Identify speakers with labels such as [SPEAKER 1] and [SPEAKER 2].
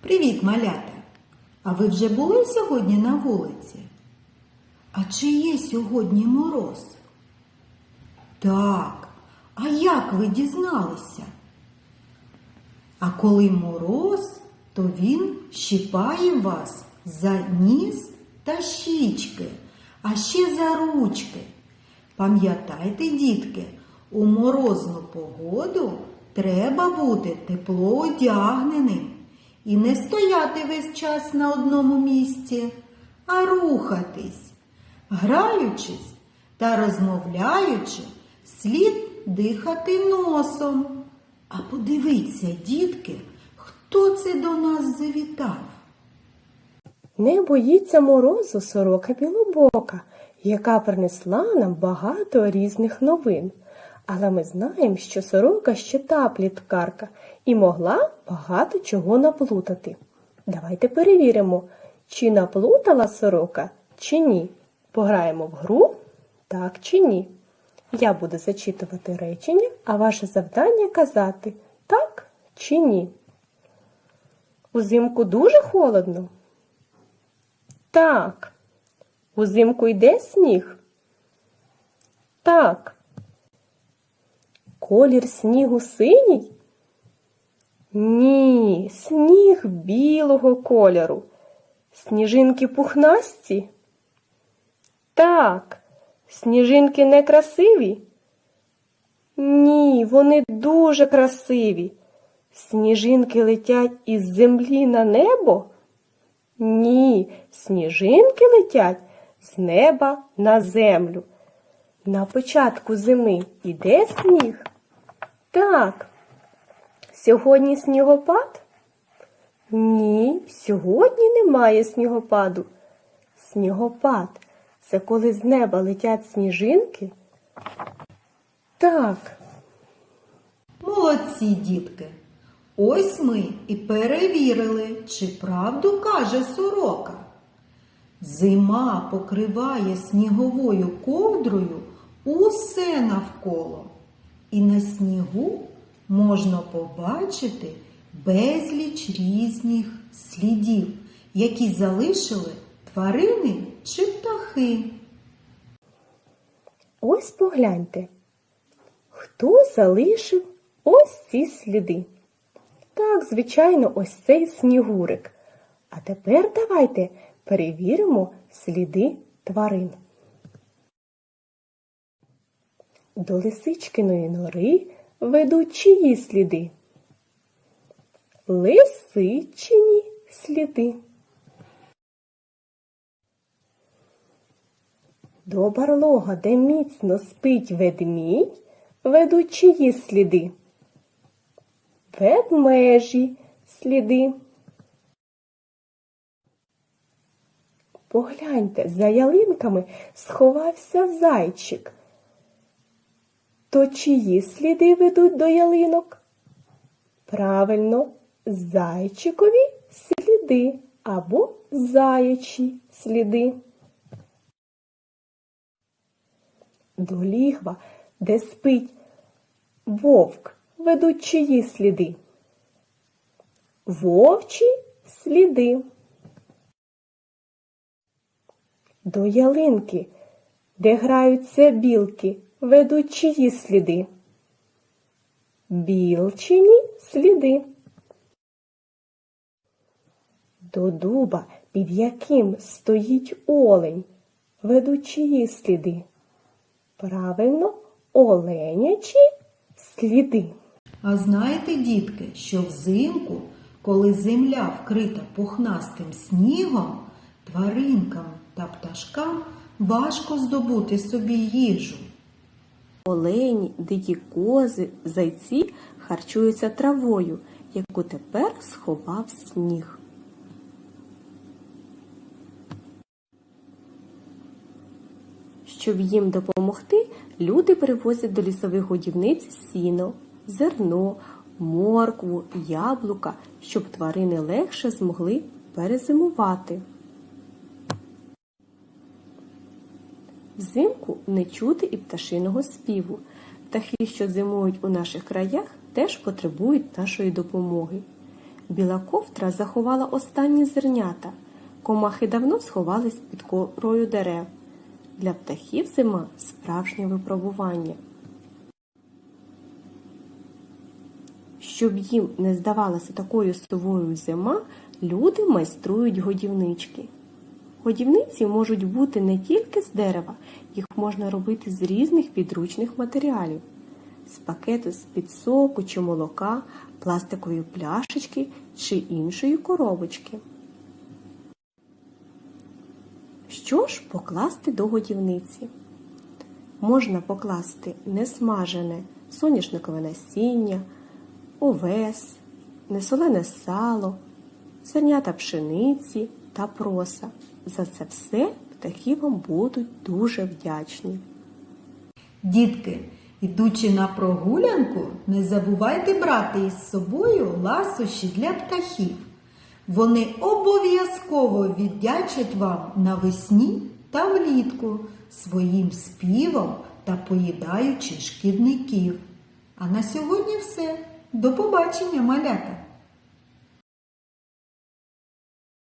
[SPEAKER 1] Привіт, малята! А ви вже були сьогодні на вулиці? А чи є сьогодні мороз? Так, а як ви дізналися? А коли мороз, то він щипає вас за ніс та щічки, а ще за ручки. Пам'ятайте, дітки, у морозну погоду треба бути тепло одягненим і не стояти весь час на одному місці, а рухатись, граючись та розмовляючи, слід дихати носом. А подивіться, дітки, хто це до нас завітав?
[SPEAKER 2] Не боїться морозу сорока білобока, яка принесла нам багато різних новин. Але ми знаємо, що сорока ще та пліткарка і могла багато чого наплутати. Давайте перевіримо, чи наплутала сорока, чи ні. Пограємо в гру, так чи ні. Я буду зачитувати речення, а ваше завдання казати так чи ні. Узимку дуже холодно. Так. Узимку йде сніг? Так. Колір снігу синій? Ні, сніг білого кольору. Сніжинки пухнасті? Так. Сніжинки некрасиві? Ні, вони дуже красиві. Сніжинки летять із землі на небо? Ні, сніжинки летять з неба на землю. На початку зими іде сніг? Так. Сьогодні снігопад? Ні, сьогодні немає снігопаду. Снігопад це коли з неба летять сніжинки? Так.
[SPEAKER 1] Молодці, дітки! Ось ми і перевірили, чи правду каже сорока. Зима покриває сніговою ковдрою усе навколо, і на снігу можна побачити безліч різних слідів, які залишили тварини чи птахи.
[SPEAKER 2] Ось погляньте, хто залишив ось ці сліди. Так, звичайно, ось цей снігурик. А тепер давайте перевіримо сліди тварин. До лисичкиної нори ведуть чиї сліди? Лисичині сліди. До барлога, де міцно спить ведмідь, ведуть чиї сліди? Ведмежі сліди. Погляньте, за ялинками сховався зайчик. То чиї сліди ведуть до ялинок? Правильно, зайчикові сліди або заячі сліди. До лігва, де спить вовк, ведуть чиї сліди? Вовчі сліди. До ялинки, де граються білки, ведуть чиї сліди? Білчині сліди. До дуба, під яким стоїть олень, ведуть чиї сліди? Правильно, оленячі сліди.
[SPEAKER 1] А знаєте, дітки, що взимку, коли земля вкрита пухнастим снігом, тваринкам та пташкам важко здобути собі їжу.
[SPEAKER 2] Олені, дикі кози, зайці харчуються травою, яку тепер сховав сніг. Щоб їм допомогти, люди привозять до лісових годівниць сіно, зерно, моркву, яблука, щоб тварини легше змогли перезимувати. Взимку не чути і пташиного співу. Птахи, що зимують у наших краях, теж потребують нашої допомоги. Біла ковтра заховала останні зернята. Комахи давно сховались під корою дерев. Для птахів зима справжнє випробування. Щоб їм не здавалася такою сувою зима, люди майструють годівнички. Годівниці можуть бути не тільки з дерева, їх можна робити з різних підручних матеріалів, з пакету з-під соку чи молока, пластикової пляшечки чи іншої коробочки. Що ж покласти до годівниці? Можна покласти несмажене соняшникове насіння, овес, несолене сало, зернята пшениці та проса. За це все птахи вам будуть дуже вдячні.
[SPEAKER 1] Дітки, ідучи на прогулянку, не забувайте брати із собою ласощі для птахів. Вони обов'язково віддячать вам навесні та влітку своїм співом та поїдаючи шкідників. А на сьогодні все. До побачення, малята!